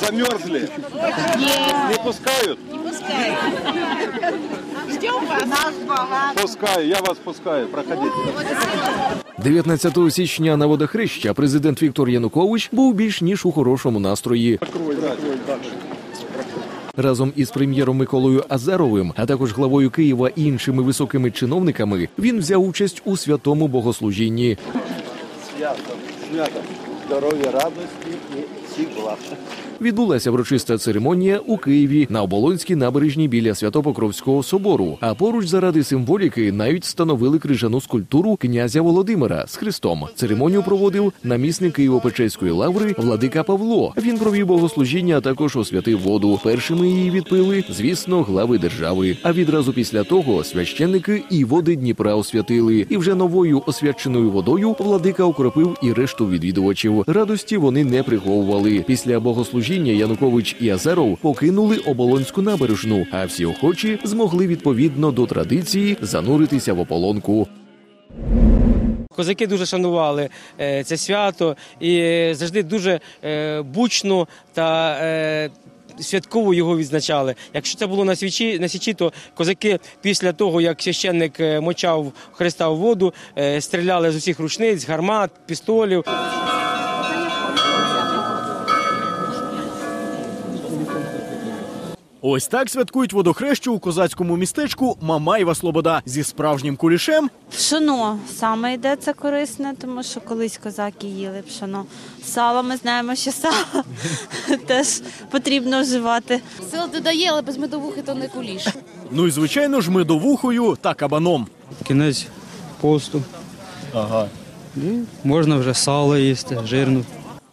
Замерзли? Не пускают? Пускаю, я вас пускаю, проходите. 19 січня на водохреща президент Віктор Янукович був більш ніж у хорошому настрої. Разом із прем'єром Миколою Азаровим, а також главою Києва і іншими високими чиновниками, він взяв участь у святому богослужінні. Свято, свято. Здоров'я, радості і всіх благ. Відбулася врочиста церемонія у Києві на Оболонській набережній біля Свято-Покровського собору. А поруч заради символіки навіть встановили крижану скульптуру князя Володимира з Христом. Церемонію проводив намісник Києво-Печерської лаври Владика Павло. Він провів богослужіння, а також освятив воду. Першими її відпили, звісно, глави держави. А відразу після того священники і води Дніпра освятили. І вже новою освяченою водою владика окропив і решту відвідувачів. Радості вони не приховували. Після богослужіння Янукович і Азаров покинули оболонську набережну, а всі охочі змогли відповідно до традиції зануритися в ополонку. Козаки дуже шанували е, це свято і е, завжди дуже е, бучно та святково його відзначали. Якщо це було на свічі на січі, то козаки після того, як священник мочав Христа в воду, стріляли з усіх рушниць, гармат, пістолів. Ось так святкують водохрещу у козацькому містечку Мамаєва Слобода зі справжнім кулішем Пшоно саме йде це корисне, тому що колись козаки їли пшоно. Сало ми знаємо, що сало теж потрібно вживати. Сила додає, але без медовухи то не куліш. Ну і звичайно ж медовухою та кабаном. кінець посту. Ага. Можна вже сало їсти, жирну.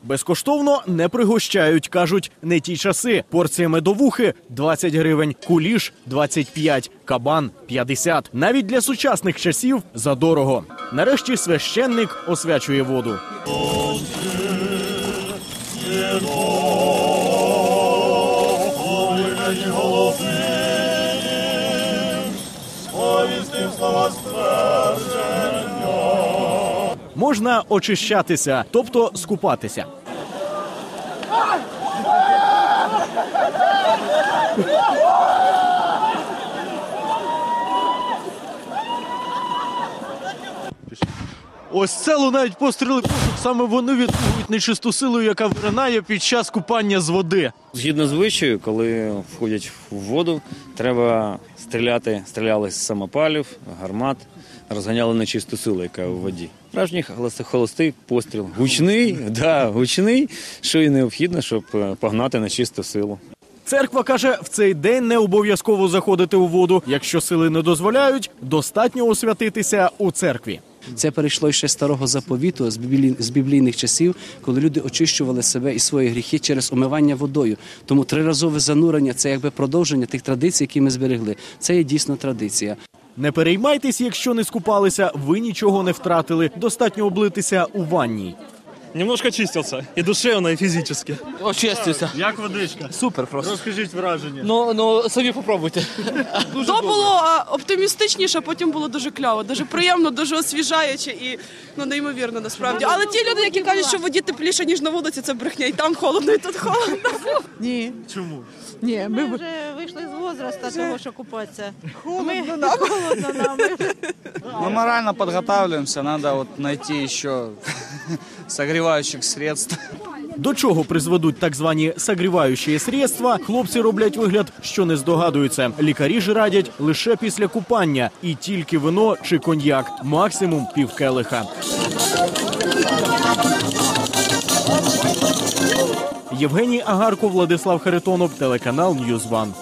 Безкоштовно не пригощають, кажуть, не ті часи. Порція медовухи 20 гривень, куліш 25, кабан 50. Навіть для сучасних часів задорого. Нарешті священник освячує воду. Можна очищатися, тобто скупатися. Ось це лунають постріли пушок. Саме вони відпугують нечисту силу, яка виринає під час купання з води. Згідно звичаю, коли входять в воду, треба стріляти. Стріляли з самопалів, гармат, розганяли нечисту силу, яка в воді. Справжній холостий, постріл. Гучний, да, гучний, що і необхідно, щоб е, погнати нечисту силу. Церква каже, в цей день не обов'язково заходити у воду. Якщо сили не дозволяють, достатньо освятитися у церкві. Це перейшло ще з старого заповіту з біблій- з біблійних часів, коли люди очищували себе і свої гріхи через омивання водою. Тому триразове занурення це якби продовження тих традицій, які ми зберегли. Це є дійсно традиція. Не переймайтесь, якщо не скупалися, ви нічого не втратили. Достатньо облитися у ванній. Немножко чистился. И душевно, и физически. Очистився. Як водичка? Супер просто. Розкажіть враження. Ну, ну самі попробуйте. То було оптимістичніше, а потім було дуже кльово, дуже приємно, дуже освіжаюче і ну неймовірно насправді. Але ті люди, які кажуть, що в воді тепліше ніж на вулиці, це брехня. І там холодно, і тут холодно. Ні, Чому? ні, Ми ми вже вийшли з возраста того, що купатися. холодно нам. Холодно нам. Мы морально подготавливаемся, надо вот найти еще согревающих средств. До чого призведуть так звані согріваючі средства, хлопці роблять вигляд, що не здогадуються. Лікарі ж радять лише після купання і тільки вино чи коньяк, максимум півкелиха. Євгеній Агарко, Владислав Харитонов, телеканал Ньюзван.